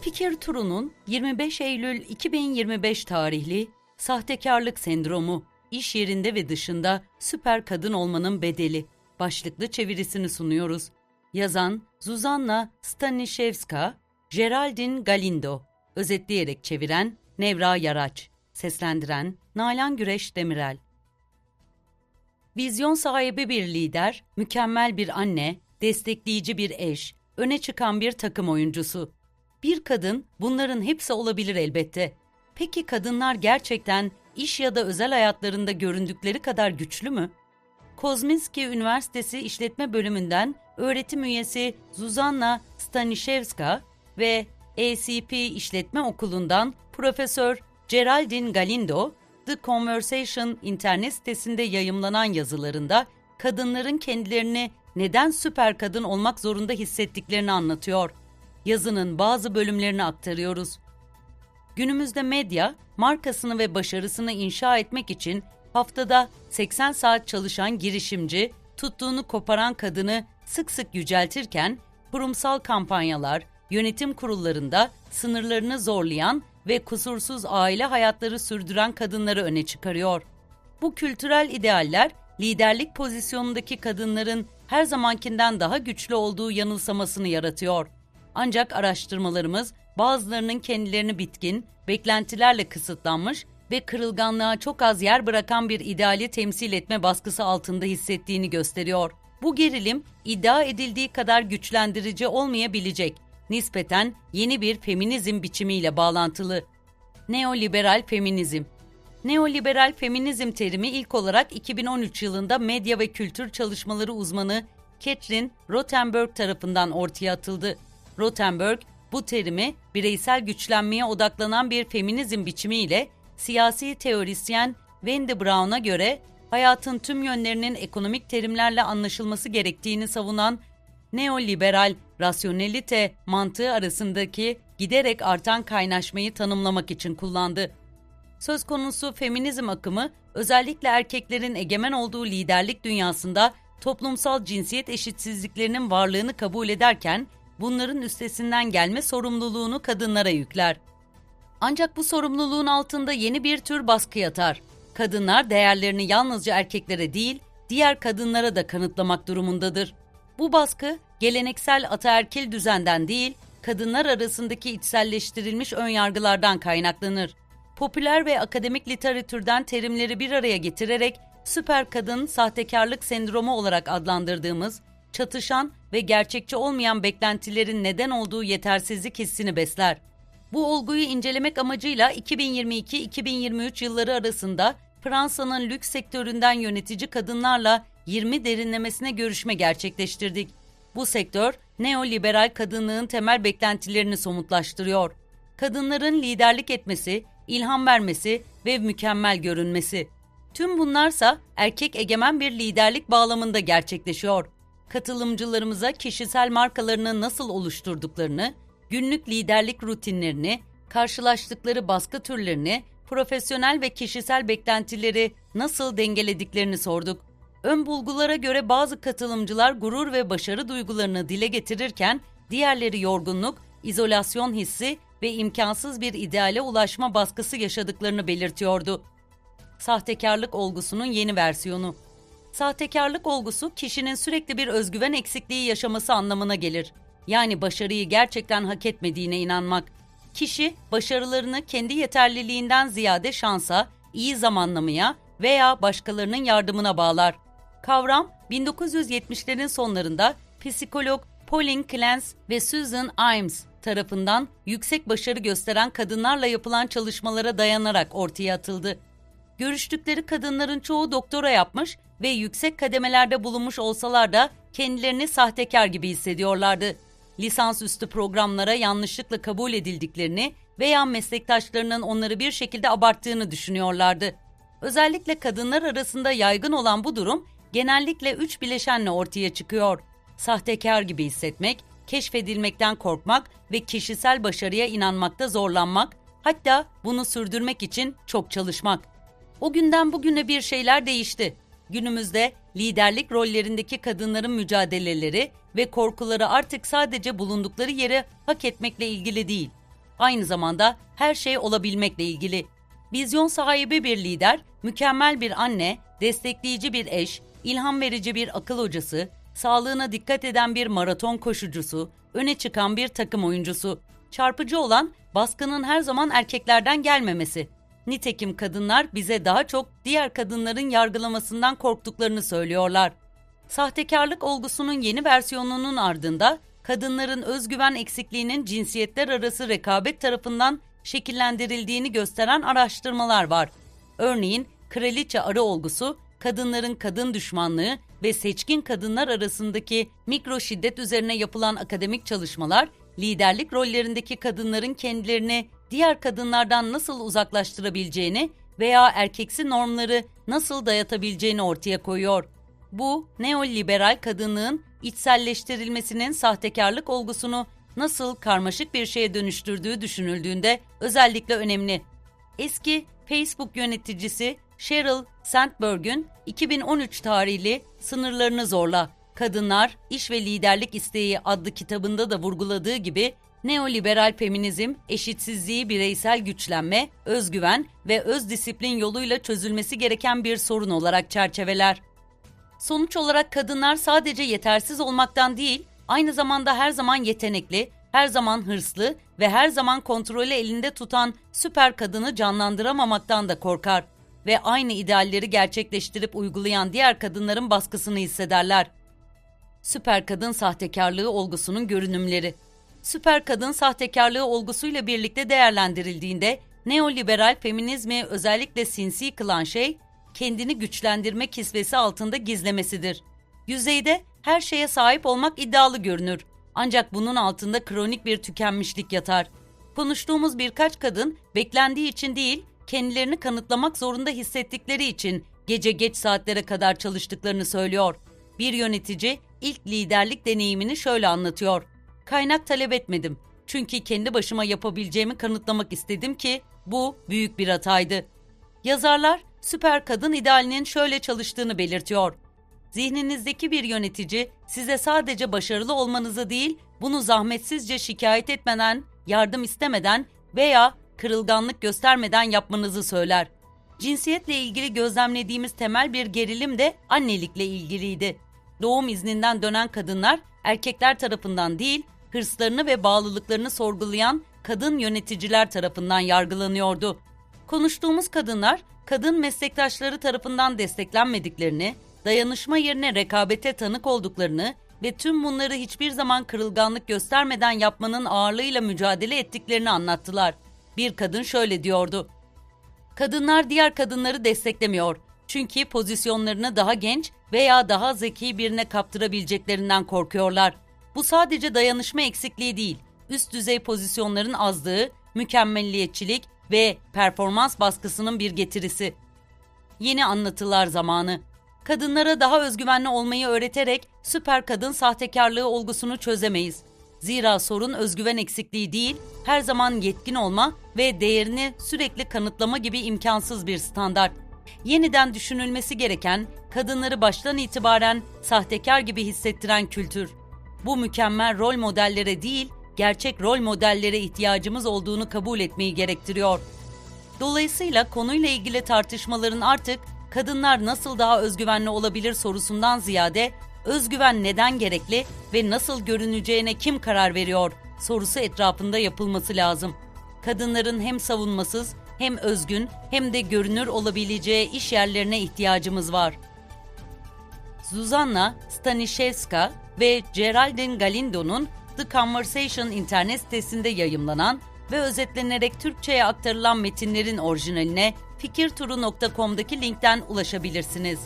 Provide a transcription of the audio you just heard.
Fikir Turu'nun 25 Eylül 2025 tarihli Sahtekarlık Sendromu, iş yerinde ve dışında süper kadın olmanın bedeli başlıklı çevirisini sunuyoruz. Yazan Zuzanna Stanishevska, Geraldine Galindo, özetleyerek çeviren Nevra Yaraç, seslendiren Nalan Güreş Demirel. Vizyon sahibi bir lider, mükemmel bir anne, destekleyici bir eş, öne çıkan bir takım oyuncusu. Bir kadın bunların hepsi olabilir elbette. Peki kadınlar gerçekten iş ya da özel hayatlarında göründükleri kadar güçlü mü? Kozminski Üniversitesi İşletme Bölümünden öğretim üyesi Zuzanna Stanishevska ve ACP İşletme Okulu'ndan Profesör Geraldine Galindo, The Conversation internet sitesinde yayımlanan yazılarında kadınların kendilerini neden süper kadın olmak zorunda hissettiklerini anlatıyor. Yazının bazı bölümlerini aktarıyoruz. Günümüzde medya, markasını ve başarısını inşa etmek için haftada 80 saat çalışan girişimci, tuttuğunu koparan kadını sık sık yüceltirken, kurumsal kampanyalar, yönetim kurullarında sınırlarını zorlayan ve kusursuz aile hayatları sürdüren kadınları öne çıkarıyor. Bu kültürel idealler, liderlik pozisyonundaki kadınların her zamankinden daha güçlü olduğu yanılsamasını yaratıyor. Ancak araştırmalarımız bazılarının kendilerini bitkin, beklentilerle kısıtlanmış ve kırılganlığa çok az yer bırakan bir ideali temsil etme baskısı altında hissettiğini gösteriyor. Bu gerilim iddia edildiği kadar güçlendirici olmayabilecek, nispeten yeni bir feminizm biçimiyle bağlantılı. Neoliberal feminizm Neoliberal feminizm terimi ilk olarak 2013 yılında medya ve kültür çalışmaları uzmanı Catherine Rothenberg tarafından ortaya atıldı. Rothenberg, bu terimi bireysel güçlenmeye odaklanan bir feminizm biçimiyle siyasi teorisyen Wendy Brown'a göre hayatın tüm yönlerinin ekonomik terimlerle anlaşılması gerektiğini savunan neoliberal rasyonelite mantığı arasındaki giderek artan kaynaşmayı tanımlamak için kullandı. Söz konusu feminizm akımı özellikle erkeklerin egemen olduğu liderlik dünyasında toplumsal cinsiyet eşitsizliklerinin varlığını kabul ederken bunların üstesinden gelme sorumluluğunu kadınlara yükler. Ancak bu sorumluluğun altında yeni bir tür baskı yatar. Kadınlar değerlerini yalnızca erkeklere değil, diğer kadınlara da kanıtlamak durumundadır. Bu baskı geleneksel ataerkil düzenden değil, kadınlar arasındaki içselleştirilmiş önyargılardan kaynaklanır. Popüler ve akademik literatürden terimleri bir araya getirerek süper kadın sahtekarlık sendromu olarak adlandırdığımız çatışan ve gerçekçi olmayan beklentilerin neden olduğu yetersizlik hissini besler. Bu olguyu incelemek amacıyla 2022-2023 yılları arasında Fransa'nın lüks sektöründen yönetici kadınlarla 20 derinlemesine görüşme gerçekleştirdik. Bu sektör neoliberal kadınlığın temel beklentilerini somutlaştırıyor. Kadınların liderlik etmesi, ilham vermesi ve mükemmel görünmesi. Tüm bunlarsa erkek egemen bir liderlik bağlamında gerçekleşiyor. Katılımcılarımıza kişisel markalarını nasıl oluşturduklarını, günlük liderlik rutinlerini, karşılaştıkları baskı türlerini, profesyonel ve kişisel beklentileri nasıl dengelediklerini sorduk. Ön bulgulara göre bazı katılımcılar gurur ve başarı duygularını dile getirirken, diğerleri yorgunluk, izolasyon hissi ve imkansız bir ideale ulaşma baskısı yaşadıklarını belirtiyordu. Sahtekarlık olgusunun yeni versiyonu. Sahtekarlık olgusu kişinin sürekli bir özgüven eksikliği yaşaması anlamına gelir. Yani başarıyı gerçekten hak etmediğine inanmak. Kişi başarılarını kendi yeterliliğinden ziyade şansa, iyi zamanlamaya veya başkalarının yardımına bağlar. Kavram 1970'lerin sonlarında psikolog Pauline Clance ve Susan Imes tarafından yüksek başarı gösteren kadınlarla yapılan çalışmalara dayanarak ortaya atıldı. Görüştükleri kadınların çoğu doktora yapmış ve yüksek kademelerde bulunmuş olsalar da kendilerini sahtekar gibi hissediyorlardı. Lisansüstü programlara yanlışlıkla kabul edildiklerini veya meslektaşlarının onları bir şekilde abarttığını düşünüyorlardı. Özellikle kadınlar arasında yaygın olan bu durum genellikle üç bileşenle ortaya çıkıyor. Sahtekar gibi hissetmek, keşfedilmekten korkmak ve kişisel başarıya inanmakta zorlanmak, hatta bunu sürdürmek için çok çalışmak. O günden bugüne bir şeyler değişti. Günümüzde liderlik rollerindeki kadınların mücadeleleri ve korkuları artık sadece bulundukları yeri hak etmekle ilgili değil. aynı zamanda her şey olabilmekle ilgili. Vizyon sahibi bir lider, mükemmel bir anne, destekleyici bir eş, ilham verici bir akıl hocası, sağlığına dikkat eden bir maraton koşucusu, öne çıkan bir takım oyuncusu. Çarpıcı olan baskının her zaman erkeklerden gelmemesi. Nitekim kadınlar bize daha çok diğer kadınların yargılamasından korktuklarını söylüyorlar. Sahtekarlık olgusunun yeni versiyonunun ardında kadınların özgüven eksikliğinin cinsiyetler arası rekabet tarafından şekillendirildiğini gösteren araştırmalar var. Örneğin kraliçe arı olgusu, kadınların kadın düşmanlığı ve seçkin kadınlar arasındaki mikro şiddet üzerine yapılan akademik çalışmalar, liderlik rollerindeki kadınların kendilerini diğer kadınlardan nasıl uzaklaştırabileceğini veya erkeksi normları nasıl dayatabileceğini ortaya koyuyor. Bu, neoliberal kadınlığın içselleştirilmesinin sahtekarlık olgusunu nasıl karmaşık bir şeye dönüştürdüğü düşünüldüğünde özellikle önemli. Eski Facebook yöneticisi Sheryl Sandberg'ün 2013 tarihli Sınırlarını Zorla, Kadınlar, İş ve Liderlik İsteği adlı kitabında da vurguladığı gibi neoliberal feminizm, eşitsizliği bireysel güçlenme, özgüven ve öz disiplin yoluyla çözülmesi gereken bir sorun olarak çerçeveler. Sonuç olarak kadınlar sadece yetersiz olmaktan değil, aynı zamanda her zaman yetenekli, her zaman hırslı ve her zaman kontrolü elinde tutan süper kadını canlandıramamaktan da korkar ve aynı idealleri gerçekleştirip uygulayan diğer kadınların baskısını hissederler. Süper kadın sahtekarlığı olgusunun görünümleri. Süper kadın sahtekarlığı olgusuyla birlikte değerlendirildiğinde neoliberal feminizmi özellikle sinsi kılan şey kendini güçlendirme kisvesi altında gizlemesidir. Yüzeyde her şeye sahip olmak iddialı görünür. Ancak bunun altında kronik bir tükenmişlik yatar. Konuştuğumuz birkaç kadın beklendiği için değil, kendilerini kanıtlamak zorunda hissettikleri için gece geç saatlere kadar çalıştıklarını söylüyor. Bir yönetici ilk liderlik deneyimini şöyle anlatıyor. Kaynak talep etmedim. Çünkü kendi başıma yapabileceğimi kanıtlamak istedim ki bu büyük bir hataydı. Yazarlar süper kadın idealinin şöyle çalıştığını belirtiyor. Zihninizdeki bir yönetici size sadece başarılı olmanızı değil, bunu zahmetsizce şikayet etmeden, yardım istemeden veya kırılganlık göstermeden yapmanızı söyler. Cinsiyetle ilgili gözlemlediğimiz temel bir gerilim de annelikle ilgiliydi. Doğum izninden dönen kadınlar erkekler tarafından değil, hırslarını ve bağlılıklarını sorgulayan kadın yöneticiler tarafından yargılanıyordu. Konuştuğumuz kadınlar, kadın meslektaşları tarafından desteklenmediklerini, dayanışma yerine rekabete tanık olduklarını ve tüm bunları hiçbir zaman kırılganlık göstermeden yapmanın ağırlığıyla mücadele ettiklerini anlattılar. Bir kadın şöyle diyordu. Kadınlar diğer kadınları desteklemiyor. Çünkü pozisyonlarını daha genç veya daha zeki birine kaptırabileceklerinden korkuyorlar. Bu sadece dayanışma eksikliği değil, üst düzey pozisyonların azlığı, mükemmelliyetçilik ve performans baskısının bir getirisi. Yeni anlatılar zamanı. Kadınlara daha özgüvenli olmayı öğreterek süper kadın sahtekarlığı olgusunu çözemeyiz. Zira sorun özgüven eksikliği değil, her zaman yetkin olma ve değerini sürekli kanıtlama gibi imkansız bir standart. Yeniden düşünülmesi gereken, kadınları baştan itibaren sahtekar gibi hissettiren kültür. Bu mükemmel rol modellere değil, gerçek rol modellere ihtiyacımız olduğunu kabul etmeyi gerektiriyor. Dolayısıyla konuyla ilgili tartışmaların artık kadınlar nasıl daha özgüvenli olabilir sorusundan ziyade özgüven neden gerekli ve nasıl görüneceğine kim karar veriyor sorusu etrafında yapılması lazım. Kadınların hem savunmasız hem özgün hem de görünür olabileceği iş yerlerine ihtiyacımız var. Zuzanna Stanishevska ve Geraldine Galindo'nun The Conversation internet sitesinde yayımlanan ve özetlenerek Türkçe'ye aktarılan metinlerin orijinaline fikirturu.com'daki linkten ulaşabilirsiniz.